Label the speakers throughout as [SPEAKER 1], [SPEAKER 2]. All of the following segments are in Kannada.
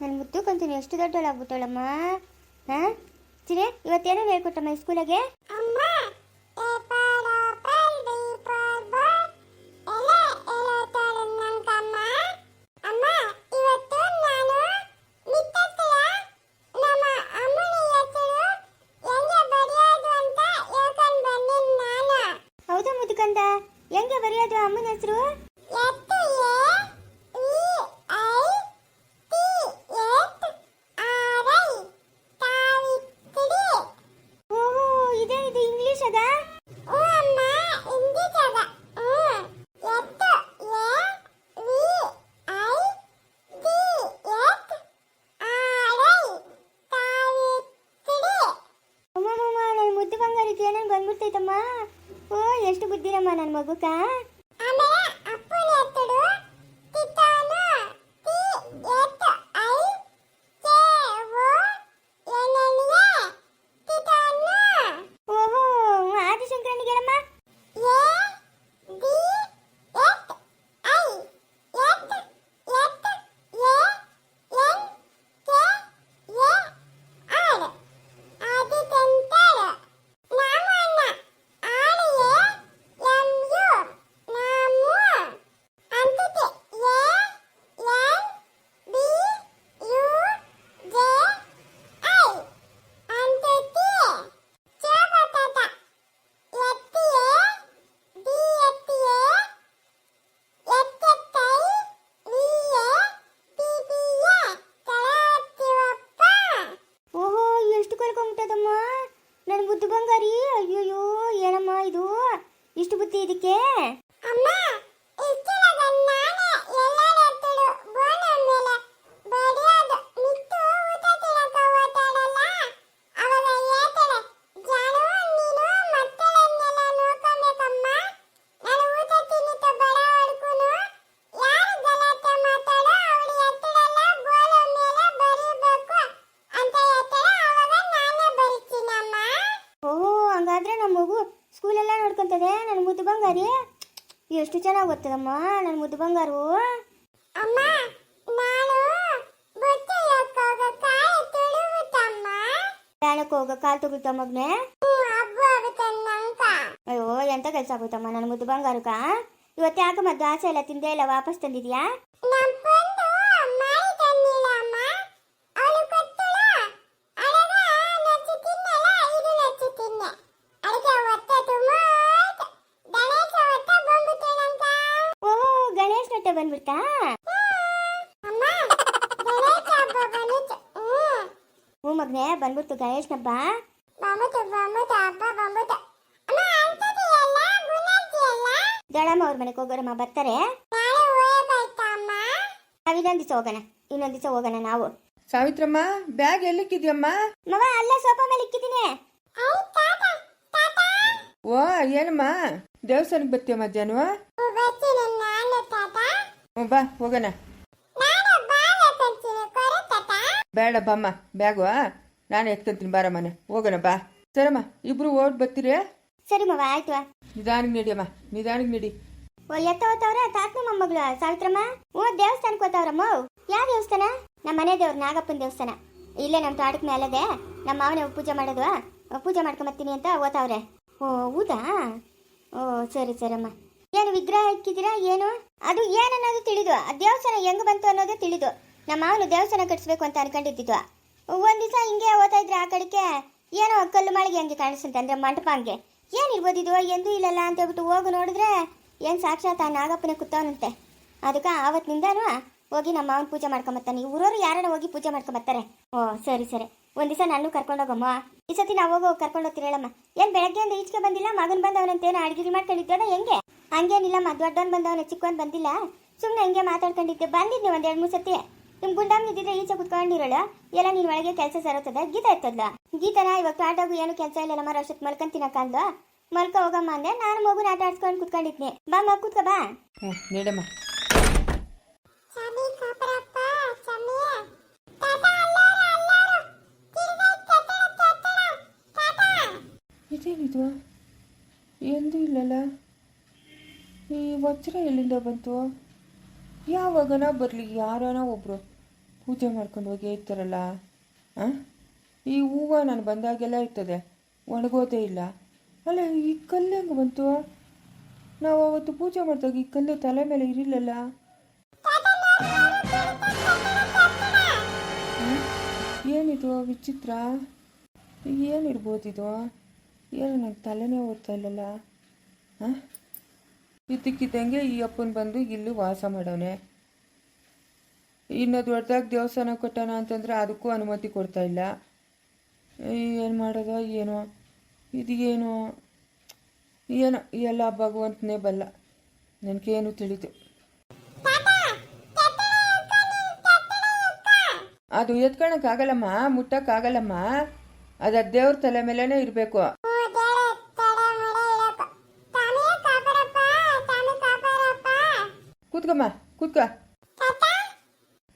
[SPEAKER 1] ನನ್ನ ಮುದ್ದು ಕಂತೀನಿ ಎಷ್ಟು ದೊಡ್ಡವಳಾಗ್ಬಿಟ್ಟಳಮ್ಮ ಹಾಂ? ಚಿರೆ ಇವತ್ತೇನೇನು ಹೇಳ್ಕೊಟ್ಟಮ್ಮ ಈ ಸ್ಕೂಲಾಗೆ? ಹೌದಾ ಮುದುಕಂದ? ಹೆಂಗೆ ಬರೆಯೋದು ಅಮ್ಮನ ಹೆಸರು? ಬುದ್ಧಿರಮ್ಮ ಎಷ್ಟು ಚೆನ್ನಾಗಿ ಗೊತ್ತದಮ್ಮ ನನ್ನ ಮುದ್ದು ಬಂಗಾರು. ಪ್ರಯಾಣಕ್ಕೆ ಹೋಗ ಕಾಲ್ ತಗುತ್ತ ಮಗ್ನೆ? ಅಯ್ಯೋ ಎಂತ ಕೆಲಸ ಆಗುತ್ತಮ್ಮ ನನ್ನ ಮುದ್ದು ಬಂಗಾರಕ್ಕ ಇವತ್ತು ಯಾಕಮ್ಮ ದ್ವಾಸೆ ಎಲ್ಲ ತಿಂದೇ ಇಲ್ಲ ವಾಪಸ್ ತಂದಿದ್ಯಾ ಓಹೋ ಗಣೇಶ್ ನಟ್ಟ ಬಂದ್ಬಿಡ್ತಾ ಹ್ಞೂ ಮಗ್ನೆ ಬಂದ್ಬಿಡ್ತು ಗಣೇಶನ ಹಬ್ಬ? ಗಣಮ್ಮ ಅವ್ರ ಮನೆಗೆ ಹೋಗೋರಮ್ಮ ಬರ್ತಾರೆ? ಇನ್ನೊಂದ್ ದಿವಸ ಹೋಗೋಣ ಇನ್ನೊಂದ್ ದಿವಸ ಹೋಗೋಣ ನಾವು.
[SPEAKER 2] ಸಾವಿತ್ರಮ್ಮ ಬ್ಯಾಗ್ ಎಲ್ಲಿಕ್ಕಿದ್ಯಮ್ಮ?
[SPEAKER 1] ಮವ ಅಲ್ಲೇ ಸೋಫಾ ಮೇಲೆ ಇಕ್ಕಿದ್ದೀನಿ.
[SPEAKER 2] ಓ ಏನಮ್ಮ? ದೇವಸ್ಥಾನಕ್ಕೆ ಬರ್ತೀಯ ಮಧ್ಯಾಹ್ನ? ಹ್ಞೂ ಬಾ ಹೋಗೋಣ. ಬೇಡ ಬಮ್ಮ ಬ್ಯಾಗು ನಾನು ಎತ್ಕೊಂತೀನಿ ಮನೆ. ಹೋಗೋಣ ಬಾ. ಸರಮ್ಮ ಇಬ್ರು ಓಡ್ ಬರ್ತೀರಿ?
[SPEAKER 1] ಸರಿ ಮವ ಆಯ್ತು
[SPEAKER 2] ನಿಧಾನಕ್ಕೆ ನಡಿಯಮ್ಮ ನಿಧಾನಕ್ಕೆ ನಡಿ.
[SPEAKER 1] ಓ ಎತ್ತ ಹೋತವ್ರ? ತಾತನ ಮೊಮ್ಮಗಳು ಸಾವಿತ್ರಮ್ಮ? ಓ ದೇವಸ್ಥಾನಕ್ಕೆ ಹೋತವ್ರಮ್ಮ. ಯಾವ ದೇವಸ್ಥಾನ? ನಮ್ಮ ಮನೆ ದೇವ್ರ ನಾಗಪ್ಪನ ದೇವಸ್ಥಾನ. ಇಲ್ಲೇ ನಮ್ಮ ತೋಟದ ಮೇಲದೆ ನಮ್ಮ ಮಾವನೇ ಪೂಜೆ ಮಾಡೋದು ಪೂಜೆ ಮಾಡ್ಕೊಂಬತ್ತೀನಿ ಅಂತ ಓತಾವ್ರೆ. ಓ ಹೌದಾ? ಓ ಸರಿ ಸರಮ್ಮ ಏನು ವಿಗ್ರಹ ಇಕ್ಕಿದ್ದೀರಾ? ಏನು? ಅದು ಏನನ್ನೋದು ತಿಳಿದು ಆ ದೇವಸ್ಥಾನ ಹೆಂಗ್ ಬಂತು ಅನ್ನೋದು ತಿಳಿದು ನಮ್ಮ ಮಾವನು ದೇವಸ್ಥಾನ ಕಟ್ಸ್ಬೇಕು ಅಂತ ಅನ್ಕೊಂಡಿದ್ದಿತ್ತು ಒಂದ್ ದಿವಸ ಹಿಂಗೆ ಓದ್ತಾ ಇದ್ರೆ ಆ ಕಡೆಗೆ ಏನೋ ಕಲ್ಲು ಮಾಳಿಗೆ ಹಂಗೆ ಕಾಣಿಸುತ್ತೆ ಅಂದ್ರೆ ಮಂಟಪ ಹಂಗೆ. ಏನಿರ್ಬೋದು ಇದು ಎಂದೂ ಇಲ್ಲಲ್ಲ ಅಂತ ಹೇಳ್ಬಿಟ್ಟು ಹೋಗಿ ನೋಡಿದ್ರೆ ಏನು ಸಾಕ್ಷಾತ್ ಆ ನಾಗಪ್ಪನೇ ಕೂತವನಂತೆ ಅದಕ್ಕೆ ಆವತ್ತಿನಿಂದನೂ ಹೋಗಿ ನಮ್ಮ ಮಾವನ ಪೂಜೆ ಮಾಡ್ಕೊಂಬರ್ತಾನೆ ಊರವರು ಯಾರನ್ನ ಹೋಗಿ ಪೂಜೆ ಮಾಡ್ಕೊಂಬರ್ತಾರೆ ಓ, ಸರಿ ಸರಿ. ಒಂದ್ ದಿವಸ ನಾನು ಕರ್ಕೊಂಡೋಗಮ್ಮ. ಈ ಸತಿ ನಾವು ಹೋಗೋ ಕರ್ಕೊಂಡು ಹೋಗ್ತೀರಿ ಹೇಳಮ್ಮ. ಏನು ಬೆಳಗ್ಗೆಯಿಂದ ಈಚೆಗೆ ಬಂದಿಲ್ಲ, ಮಗನ್ ಬಂದವನಂತೇನೋ ಅಡ್ಗಿರಿ ಮಾಡ್ಕೊಂಡಿದ್ದೋದ ಹೆಂಗೆ? ಹಂಗೇನಿಲ್ಲಮ್ಮ, ದೊಡ್ಡವನ್ ಬಂದವನ, ಚಿಕ್ಕವನ್ ಬಂದಿಲ್ಲ. ಸುಮ್ಮನೆ ಹಿಂಗೆ ಮಾತಾಡ್ಕೊಂಡಿದ್ದೆ. ಬಂದಿದ್ದೆ ಒಂದು ಎರಡು ಮೂರು ಸತಿ. ನಿಮ್ ಗುಂಡಾಮ್ ನಿದ್ದಿದ್ರೆ ಈಚೆ ಕುತ್ಕೊಂಡಿರಲ್ಲ ಎಲ್ಲ ನಿನ್ನ ಒಳಗೆ ಕೆಲಸ ಸರೋತದ? ಗೀತಾ ಇರ್ತದ್ಲ? ಗೀತನ ಇವಾಗ ಆಗು ಏನು ಕೆಲಸ ಇಲ್ಲ ನಮ್ಮ ಅಷ್ಟೊತ್ತು ಮಲ್ಕೊಂತಿನ ಕಾಲ್ದು ಮಲ್ಕ ಹೋಗಮ್ಮ ಅಂದೆ. ನಾನು ಮಗುನ ಆಟ ಆಡ್ಸ್ಕೊಂಡು ಕುತ್ಕೊಂಡಿದ್ನಿ. ಬಾ ಮಗ ಕುತ್ಕ ಬಾ.
[SPEAKER 2] ಹ್ಞೂ ನಡಮ್ಮ. ಇದೇನಿದು? ಎಂದೂ ಇಲ್ಲಲ್ಲ? ಈ ವಜ್ರ ಎಲ್ಲಿಂದ ಬಂತು? ಯಾವಾಗನ ಬರಲಿ? ಯಾರನ ಒಬ್ರು. ಪೂಜೆ ಮಾಡ್ಕೊಂಡು ಹೋಗಿ ಇರ್ತಾರಲ್ಲ ಹಾಂ ಈ ಹೂವು ನಾನು ಬಂದಾಗೆಲ್ಲ ಇರ್ತದೆ, ಒಣಗೋದೇ ಇಲ್ಲ. ಅಲ್ಲ, ಈ ಕಲ್ಲು ಹೆಂಗೆ ಬಂತು? ನಾವು ಅವತ್ತು ಪೂಜೆ ಮಾಡಿದಾಗ ಈ ಕಲ್ಲು ತಲೆ ಮೇಲೆ ಇರಲಿಲ್ಲಲ್ಲ? ಏನಿದು ವಿಚಿತ್ರ? ಏನಿರ್ಬೋದಿದು? ಏನು ನಂಗೆ ತಲೆನೇ ಓದ್ತಾ ಇಲ್ಲಲ್ಲ? ಹಾಂ ಇದ್ದಕ್ಕಿದ್ದಂಗೆ ಈ ಅಪ್ಪನ ಬಂದು ಇಲ್ಲಿ ವಾಸ ಮಾಡವನೆ ಇನ್ನು ದೊಡ್ಡದಾಗಿ ದೇವಸ್ಥಾನ ಕಟ್ಟೋಣ ಅಂತಂದರೆ ಅದಕ್ಕೂ ಅನುಮತಿ ಕೊಡ್ತಾ ಇಲ್ಲ. ಏನು ಮಾಡೋದು, ಏನೋ? ಇದೇನು? ಏನು? ಏನೋ ಎಲ್ಲ ಭಗವಂತನೇ ಬಲ್ಲ. ನನಗೇನು ತಿಳಿತು ಅದು ಎತ್ಕೊಳಕ್ಕಾಗಲ್ಲಮ್ಮ, ಮುಟ್ಟಕ್ಕಾಗಲ್ಲಮ್ಮ. ಅದು ದೇವ್ರ ತಲೆ ಮೇಲೇನೆ ಇರಬೇಕು. ಕೂತ್ಕಮ್ಮ, ಕೂತ್ಕ.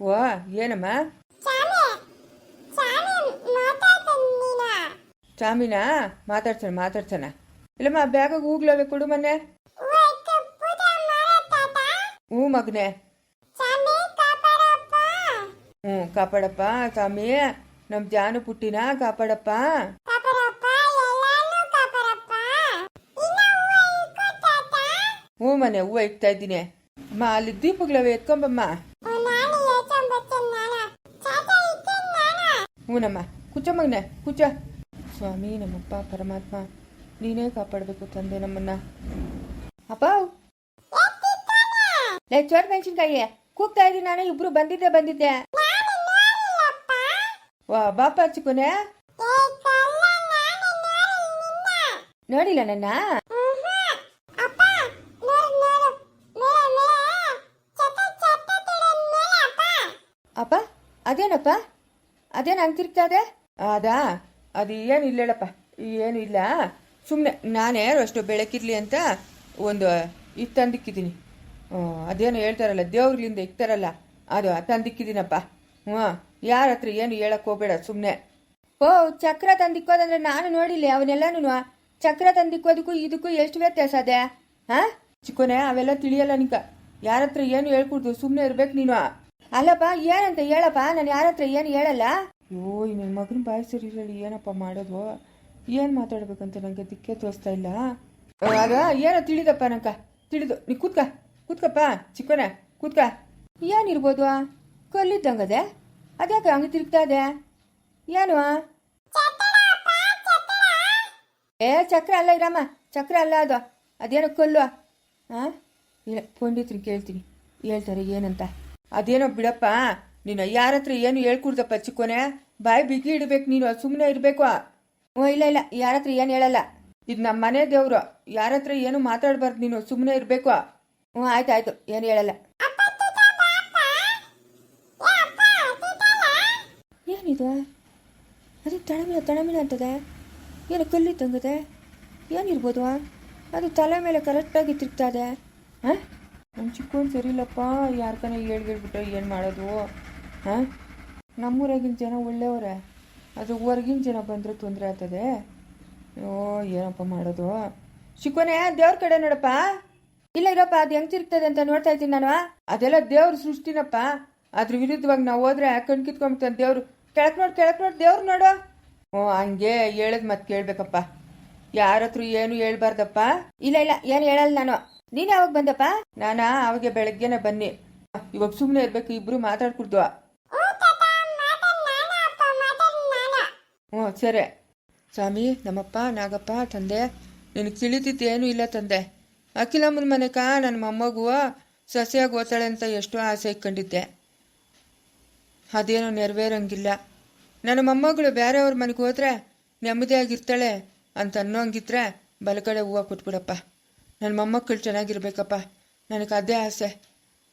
[SPEAKER 2] ಓ ಏನಮ್ಮ? ಚಾಮಿನಾ? ಮಾತಾಡ್ಸನ ಮಾತಾಡ್ಸೋಣ ಇಲ್ಲಮ್ಮ ಬ್ಯಾಗಾಗ ಹೂಗ್ಲವೆ ಕೊಡು ಮೊನ್ನೆ. ಹ್ಞೂ ಮಗನೆ. ಹ್ಞೂ ಕಾಪಾಡಪ್ಪ ಸ್ವಾಮಿ ನಮ್ಮ ಜಾನು ಪುಟ್ಟಿನ ಕಾಪಾಡಪ್ಪ. ಹ್ಞೂ ಮನೆ ಹೂವು ಇಕ್ತಾ ಇದ್ದೀನಿ. ಅಮ್ಮ ಅಲ್ಲಿ ದೀಪಗಳವೆ ಎತ್ಕೊಂಬಮ್ಮ. ಹ್ಞೂನಮ್ಮ ಕುಚ್ಚ ಮಗನೆ ಕುಚ್ಚ ಸ್ವಾಮಿ ನಮ್ಮಪ್ಪ ಪರಮಾತ್ಮ, ನೀನೇ ಕಾಪಾಡಬೇಕು ತಂದೆ ನಮ್ಮನ್ನ. ಅಪ್ಪ. ಲೇ ಚೋಟ್ ಮೆಣಸಿನ್ಕಾಯಿ, ಕೂಗ್ತಾ ಇದ್ದೀನಿ ನಾನು ಇಬ್ರು ಬಂದಿದ್ದೆ ಬಂದಿದ್ದೆ. ವಾ, ಬಾಪ ಚಿಕ್ಕನೆ. ನೋಡಿಲ್ಲ ನನ್ನ? ಅಪ್ಪ, ಅದೇನಪ್ಪ? ಅದೇನು ಹಂಗೆ ಇದೆ? ಅದಾ ಅದು ಏನು ಇಲ್ಲಪ್ಪ ಏನು ಇಲ್ಲ. ಸುಮ್ಮನೆ ನಾನೇ ಅಷ್ಟು ಬೆಳಕಿರ್ಲಿ ಅಂತ ಒಂದು ಇದು ತಂದಿಕ್ಕಿದ್ದೀನಿ. ಅದೇನು ಹೇಳ್ತಾರಲ್ಲ, ದೇವ್ರಿಲಿಂದ ಇಕ್ತಾರಲ್ಲ, ಅದು ತಂದಿಕ್ಕಿದ್ದೀನಪ್ಪ. ಹ್ಞೂ, ಯಾರ ಹತ್ರ ಏನು ಹೇಳಕ್ ಹೋಗ್ಬೇಡ ಸುಮ್ಮನೆ ಓ, ಚಕ್ರ ತಂದಿಕ್ಕೋದಂದ್ರೆ ನಾನು ನೋಡಿಲ್ಲ ಅವನ್ನೆಲ್ಲನೂ ಚಕ್ರ ತಂದಿಕ್ಕೋದಕ್ಕೂ ಇದಕ್ಕೂ ಎಷ್ಟು ವ್ಯತ್ಯಾಸ ಅದೇ? ಹಾಂ? ಚಿಕ್ಕೋನೆ, ಅವೆಲ್ಲ ತಿಳಿಯಲ್ಲ ನಿಂಕ ಯಾರ ಹತ್ರ ಏನು ಹೇಳ್ಕೊಡ್ದು ಸುಮ್ಮನೆ ಇರ್ಬೇಕು ನೀನು. ಅಲ್ಲಪ್ಪ ಏನಂತ ಹೇಳಪ್ಪ? ನಾನು ಯಾರ ಹತ್ರ ಏನು ಹೇಳಲ್ಲ? ಅಯ್ಯೋ ಈ ನನ್ನ ಮಗನ ಬಾಯಿ ಸರಿ ಇರಲಿ ಏನಪ್ಪ ಮಾಡೋದು? ಏನು ಮಾತಾಡ್ಬೇಕಂತ ನನಗೆ ದಿಕ್ಕೆ ತೋರಿಸ್ತಾ ಇಲ್ಲ. ಆಗ ಅದ ಏನೋ ತಿಳಿದಪ್ಪ ನಂಕ ತಿಳಿದು ನೀ ಕೂತ್ಕ ಕೂತ್ಕಪ್ಪ ಚಿಕ್ಕನ ಕೂತ್ಕ. ಏನಿರ್ಬೋದು? ಕಲ್ಲಿದ್ದಂಗದೆ? ಅದ್ಯಾಕೆ ಹಂಗೆ ತಿರುಗ್ತಾ ಇದೆ? ಏನು? ಏ ಚಕ್ರ ಅಲ್ಲ ಇರಮ್ಮ ಚಕ್ರ ಅಲ್ಲ ಅದು. ಅದೇನೋ ಕಲ್ಲು. ಹಾಂ ಇಲ್ಲ ಪಂಡಿತ್ರಿ ಕೇಳ್ತೀನಿ. ಹೇಳ್ತಾರೆ ಏನಂತ? ಅದೇನೋ ಬಿಡಪ್ಪ ನೀನು ಯಾರ ಹತ್ರ ಏನು ಹೇಳ್ಕೊಡ್ದಪ್ಪ ಚಿಕ್ಕೋನೆ? ಬಾಯಿ ಬಿಗಿ ಇಡ್ಬೇಕು ನೀನು ಸುಮ್ಮನೆ ಇರಬೇಕು. ಓ, ಇಲ್ಲ ಇಲ್ಲ, ಯಾರ ಹತ್ರ ಏನು ಹೇಳಲ್ಲ. ಇದು ನಮ್ಮ ಮನೆ ದೇವ್ರು, ಯಾರ ಹತ್ರ ಏನು ಮಾತಾಡಬಾರ್ದು ನೀನು ಸುಮ್ಮನೆ ಇರಬೇಕು. ಹ್ಞೂ, ಆಯ್ತು ಆಯ್ತು, ಏನು ಹೇಳಲ್ಲ. ಏನಿದು? ಅದು ತಣಮಿನ ತಣಮಿನ ಅಂತದೆ. ಏನು ಕಲ್ಲಿ ತಂಗದೆ ಏನಿರ್ಬೋದು? ಅದು ತಲೆ ಮೇಲೆ ಕರೆಕ್ಟಾಗಿ ತಿರುಗ್ತಾ ಇದೆ. ಹಾಂ? ನಮ್ಮ ಚಿಕ್ಕೋನ್ ಸರಿಯಿಲ್ಲಪ್ಪ ಯಾರ್ಕನ ಹೇಳ್ಬಿಟ್ರೆ ಏನು ಮಾಡೋದು? ಹಾಂ? ನಮ್ಮೂರಾಗಿನ ಜನ ಒಳ್ಳೆಯವರೇ ಅದು ಹೊರಗಿನ ಜನ ಬಂದರೆ ತೊಂದರೆ ಆಗ್ತದೆ. ಓ ಏನಪ್ಪ ಮಾಡೋದು? ಚಿಕ್ಕೋನೆ, ದೇವ್ರ ಕಡೆ ನೋಡಪ್ಪ. ಇಲ್ಲ ಇರಪ್ಪ, ಅದು ಹೆಂಗೆ ತಿರುಗ್ತದೆ ಅಂತ ನೋಡ್ತಾ ಇದ್ದೀನಿ ನಾನು. ಅದೆಲ್ಲ ದೇವ್ರ ಸೃಷ್ಟಿನಪ್ಪ. ಅದ್ರ ವಿರುದ್ಧವಾಗಿ ನಾವು ಹೋದ್ರೆ ಕಣ್ ಕಿತ್ಕೊಂಡ್ಬಿಡ್ತಾನೆ ದೇವ್ರು. ಕೆಳಕ್ ನೋಡಿ ಕೆಳಕ್ ನೋಡಿ, ದೇವ್ರು ನೋಡು. ಓ ಹಂಗೆ ಹೇಳದ್ ಮತ್ತೆ ಕೇಳ್ಬೇಕಪ್ಪ. ಯಾರ ಹತ್ರ ಏನು ಹೇಳ್ಬಾರ್ದಪ್ಪ? ಇಲ್ಲ ಇಲ್ಲ, ಏನು ಹೇಳಲ್ಲ ನಾನು. ನೀನು ಯಾವಾಗ ಬಂದಪ್ಪ? ನಾನಾ, ಅವಾಗ ಬೆಳಗ್ಗೆನೆ ಬನ್ನಿ. ಇವಾಗ ಸುಮ್ಮನೆ ಇರ್ಬೇಕು, ಇಬ್ರು ಮಾತಾಡ್ಕೊಡ್ದು. ಹ್ಞೂ ಸರಿ. ಸ್ವಾಮಿ, ನಮ್ಮಪ್ಪ, ನಾಗಪ್ಪ, ತಂದೆ ನಿನಗೆ ತಿಳಿದಿದ್ದು ಏನೂ ಇಲ್ಲ ತಂದೆ. ಅಖಿಲಮ್ಮನ ಮನೆಕ ನನ್ನ ಮೊಮ್ಮಗು ಸಸ್ಯಾಗಿ ಓದ್ತಾಳೆ ಅಂತ ಎಷ್ಟೋ ಆಸೆ ಇಟ್ಕೊಂಡಿದ್ದೆ. ಅದೇನೋ ನೆರವೇರಂಗಿಲ್ಲ. ನನ್ನ ಮೊಮ್ಮಗಳು ಬೇರೆಯವ್ರ ಮನೆಗೆ ಹೋದ್ರೆ ನೆಮ್ಮದಿಯಾಗಿರ್ತಾಳೆ ಅಂತ ಅನ್ನೋಂಗಿದ್ರೆ ಬಲಕಡೆ ಹೂವು ಕೊಟ್ಬಿಡಪ್ಪ. ನನ್ನ ಮೊಮ್ಮಕ್ಕಳು ಚೆನ್ನಾಗಿರ್ಬೇಕಪ್ಪ. ನನಗೆ ಅದೇ ಆಸೆ.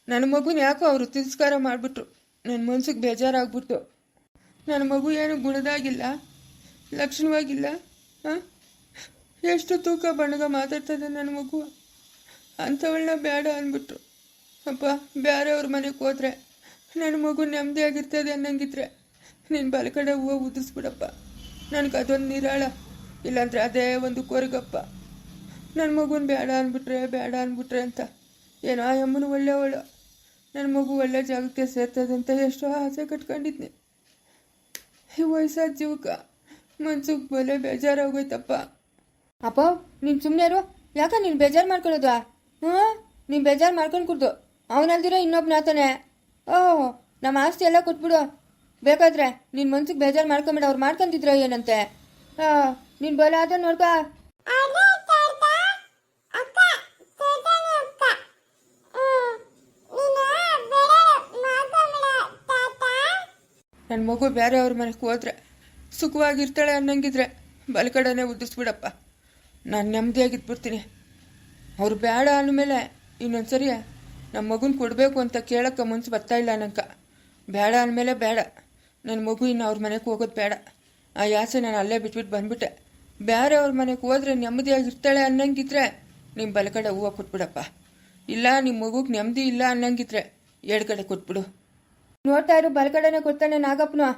[SPEAKER 2] ನನ್ನ ಮಗುನ ಯಾಕೋ ಅವರು ತಿರಸ್ಕಾರ ಮಾಡಿಬಿಟ್ರು. ನನ್ನ ಮನ್ಸಿಗೆ ಬೇಜಾರಾಗ್ಬಿಟ್ಟು ನನ್ನ ಮಗು ಏನು ಗುಣದಾಗಿಲ್ಲ? ಲಕ್ಷಣವಾಗಿಲ್ಲ? ಹಾಂ? ಎಷ್ಟು ತೂಕ ಬಣ್ಣಗ ಮಾತಾಡ್ತದೆ ನನ್ನ ಮಗು? ಅಂಥವಳನ್ನ ಬೇಡ ಅಂದ್ಬಿಟ್ರು. ಅಪ್ಪ ಬೇರೆಯವ್ರ ಮನೆಗೆ ಹೋದ್ರೆ ನನ್ನ ಮಗು ನೆಮ್ಮದಿಯಾಗಿರ್ತದೆ ಅನ್ನಂಗಿದ್ರೆ ನೀನು ಬಲಕಡೆ ಹೂವು ಉದಿಸ್ಬಿಡಪ್ಪ ನನಗೆ ಅದೊಂದು ನಿರಾಳ. ಇಲ್ಲಾಂದ್ರೆ ಅದೇ ಒಂದು ಕೊರಗಪ್ಪ. ನನ್ನ ಮಗುನ ಬೇಡ ಅಂದ್ಬಿಟ್ರೆ ಬೇಡ ಅಂದ್ಬಿಟ್ರೆ ಅಂತ. ಏನೋ ಆ ಅಮ್ಮನ ಒಳ್ಳೆಯವಳು. ನನ್ನ ಮಗು ಒಳ್ಳೆ ಜಾಗಕ್ಕೆ ಸೇರ್ತದಂತ ಎಷ್ಟೋ ಆಸೆ ಕಟ್ಕೊಂಡಿದ್ನಿ. ಈ ವಯಸ್ಸಾದ ಜೀವಕ್ಕೆ ಮನ್ಸಿಗೆ ಬಲೆ ಬೇಜಾರಾಗೋಯ್ತಪ್ಪ. ಅಪ್ಪ, ನೀನು ಸುಮ್ಮನೆ ಇರು. ಯಾಕ ನೀನು ಬೇಜಾರು ಮಾಡ್ಕೊಳ್ಳೋದು? ಹ್ಞೂ? ನೀನು ಬೇಜಾರು ಮಾಡ್ಕೊಂಡು ಕುಡ್ದು. ಅವನಲ್ದಿರೋ ಇನ್ನೊಬ್ಬನ ಆತಾನೆ. ಓಹ್ ನಮ್ಮ ಆಸ್ತಿ ಎಲ್ಲ ಕೊಟ್ಬಿಡು. ಬೇಕಾದ್ರೆ ನಿನ್ನ ಮನ್ಸಿಗೆ ಬೇಜಾರು ಮಾಡ್ಕೊಂಬೇಡ. ಅವ್ರು ಮಾಡ್ಕೊಂತಿದ್ರ ಏನಂತೆ? ಹಾಂ ನೀನು ಬಲ ನೋಡ್ಕೋ. ನೋಡ್ಕ ನನ್ನ ಮಗು ಬೇರೆ ಅವ್ರ ಮನೆಗೆ ಹೋದ್ರೆ ಸುಖವಾಗಿರ್ತಾಳೆ ಅನ್ನಂಗಿದ್ರೆ ಬಲಕಡೆನೇ ಉದ್ದಿಸ್ಬಿಡಪ್ಪ. ನಾನು ನೆಮ್ಮದಿಯಾಗಿದ್ಬಿಡ್ತೀನಿ ಅವ್ರು ಬೇಡ ಅಂದಮೇಲೆ ಇನ್ನೊಂದ್ಸರಿ ನಮ್ಮ ಮಗುನ ಕೊಡಬೇಕು ಅಂತ ಕೇಳಕ್ಕೆ ಮನ್ಸು ಬರ್ತಾ ಇಲ್ಲ ನಂಕ ಬೇಡ ಅಂದಮೇಲೆ ಬೇಡ ನನ್ನ ಮಗು ಇನ್ನು ಅವ್ರ ಮನೆಗೆ ಹೋಗೋದು ಬೇಡ ಆ ಯಾಸೆ ನಾನು ಅಲ್ಲೇ ಬಿಟ್ಬಿಟ್ಟು ಬಂದ್ಬಿಟ್ಟೆ. ಬೇರೆ ಅವ್ರ ಮನೆಗೆ ಹೋದ್ರೆ ನೆಮ್ಮದಿಯಾಗಿರ್ತಾಳೆ ಅನ್ನಂಗಿದ್ರೆ ನಿಮ್ಮ ಬಲಕಡೆ ಹೂವು ಕೊಟ್ಬಿಡಪ್ಪ. ಇಲ್ಲ ನಿಮ್ಮ ಮಗುಗೆ ನೆಮ್ಮದಿ ಇಲ್ಲ ಅನ್ನಂಗಿದ್ರೆ ಎಡಗಡೆ ಕೊಟ್ಬಿಡು. ನೋಡ್ತಾ ಇರು ಬಲಗಡೆನೆ ಕೊಡ್ತಾನೆ ನಾಗಪ್ಪನು.